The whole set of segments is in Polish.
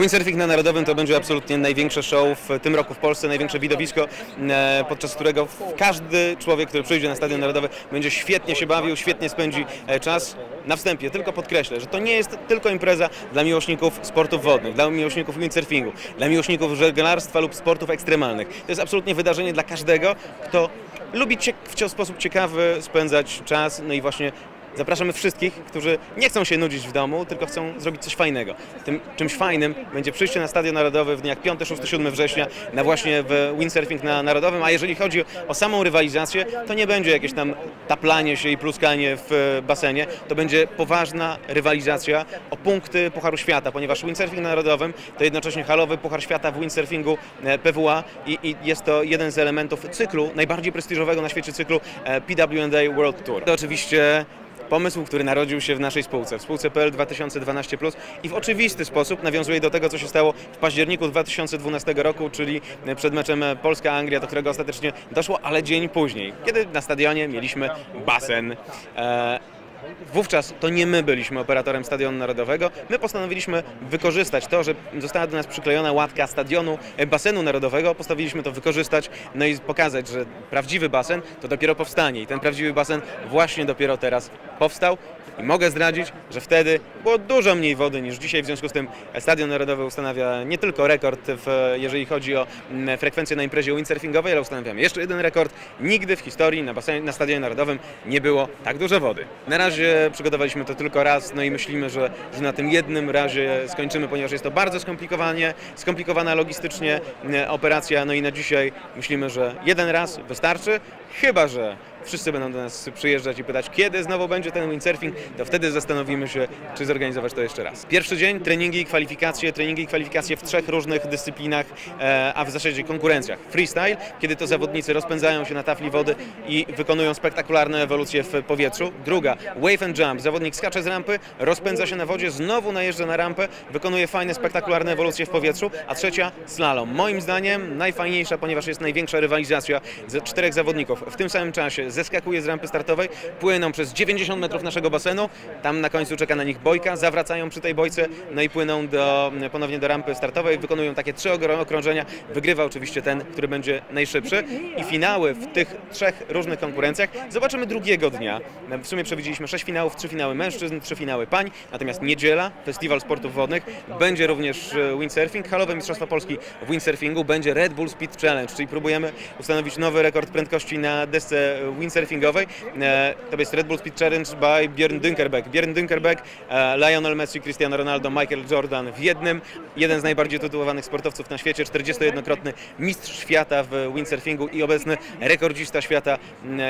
Windsurfing na Narodowym to będzie absolutnie największe show w tym roku w Polsce, największe widowisko, e, podczas którego każdy człowiek, który przyjdzie na Stadion Narodowy będzie świetnie się bawił, świetnie spędzi e, czas. Na wstępie tylko podkreślę, że to nie jest tylko impreza dla miłośników sportów wodnych, dla miłośników windsurfingu, dla miłośników żeglarstwa lub sportów ekstremalnych. To jest absolutnie wydarzenie dla każdego, kto lubi w sposób ciekawy spędzać czas, no i właśnie Zapraszamy wszystkich, którzy nie chcą się nudzić w domu, tylko chcą zrobić coś fajnego. Tym czymś fajnym będzie przyjście na Stadion Narodowy w dniach 5, 6, 7 września na właśnie w windsurfing na Narodowym, a jeżeli chodzi o samą rywalizację, to nie będzie jakieś tam taplanie się i pluskanie w basenie, to będzie poważna rywalizacja o punkty Pucharu Świata, ponieważ windsurfing na Narodowym to jednocześnie halowy Puchar Świata w windsurfingu e, PWA i, i jest to jeden z elementów cyklu, najbardziej prestiżowego na świecie cyklu e, PWA World Tour. To oczywiście Pomysł, który narodził się w naszej spółce, w spółce PL 2012 i w oczywisty sposób nawiązuje do tego, co się stało w październiku 2012 roku, czyli przed meczem Polska-Anglia, do którego ostatecznie doszło, ale dzień później, kiedy na stadionie mieliśmy basen. Wówczas to nie my byliśmy operatorem Stadionu Narodowego. My postanowiliśmy wykorzystać to, że została do nas przyklejona łatka stadionu, e, basenu narodowego. Postanowiliśmy to wykorzystać, no i pokazać, że prawdziwy basen to dopiero powstanie. I ten prawdziwy basen właśnie dopiero teraz powstał. I mogę zdradzić, że wtedy było dużo mniej wody niż dzisiaj, w związku z tym Stadion Narodowy ustanawia nie tylko rekord, w, jeżeli chodzi o mm, frekwencję na imprezie windsurfingowej, ale ustanawiamy jeszcze jeden rekord. Nigdy w historii na, basenie, na Stadionie Narodowym nie było tak dużo wody. Na razie przygotowaliśmy to tylko raz, no i myślimy, że, że na tym jednym razie skończymy, ponieważ jest to bardzo skomplikowanie, skomplikowana logistycznie mm, operacja, no i na dzisiaj myślimy, że jeden raz wystarczy, chyba że wszyscy będą do nas przyjeżdżać i pytać, kiedy znowu będzie ten windsurfing, to wtedy zastanowimy się, czy zorganizować to jeszcze raz. Pierwszy dzień treningi i kwalifikacje, treningi i kwalifikacje w trzech różnych dyscyplinach, e, a w zasadzie konkurencjach. Freestyle, kiedy to zawodnicy rozpędzają się na tafli wody i wykonują spektakularne ewolucje w powietrzu. Druga, wave and jump, zawodnik skacze z rampy, rozpędza się na wodzie, znowu najeżdża na rampę, wykonuje fajne, spektakularne ewolucje w powietrzu, a trzecia, slalom. Moim zdaniem najfajniejsza, ponieważ jest największa rywalizacja z czterech zawodników. W tym samym czasie zeskakuje z rampy startowej, płyną przez 90 metrów naszego basenu, tam na końcu czeka na nich bojka, zawracają przy tej bojce, no i płyną do, ponownie do rampy startowej, wykonują takie trzy okrążenia, wygrywa oczywiście ten, który będzie najszybszy i finały w tych trzech różnych konkurencjach zobaczymy drugiego dnia. W sumie przewidzieliśmy sześć finałów, trzy finały mężczyzn, trzy finały pań, natomiast niedziela, Festiwal Sportów Wodnych, będzie również e, windsurfing, halowe Mistrzostwa Polski w windsurfingu, będzie Red Bull Speed Challenge, czyli próbujemy ustanowić nowy rekord prędkości na desce windsurfingowej. E, To jest Red Bull Speed Challenge by Björn Dünkerbeck. Björn Dünkerbeck, e, Lionel Messi, Cristiano Ronaldo, Michael Jordan w jednym. Jeden z najbardziej tytułowanych sportowców na świecie, 41-krotny mistrz świata w windsurfingu i obecny rekordzista świata,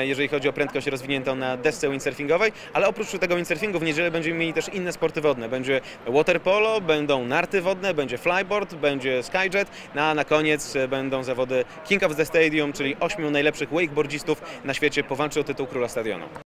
jeżeli chodzi o prędkość rozwiniętą na desce windsurfingowej. Ale oprócz tego windsurfingu w niedzielę będziemy mieli też inne sporty wodne. Będzie water polo, będą narty wodne, będzie flyboard, będzie skyjet, no a na koniec e, będą zawody King of the Stadium, czyli ośmiu najlepszych wakeboardzistów na świecie powalczy o tytuł króla stadionu.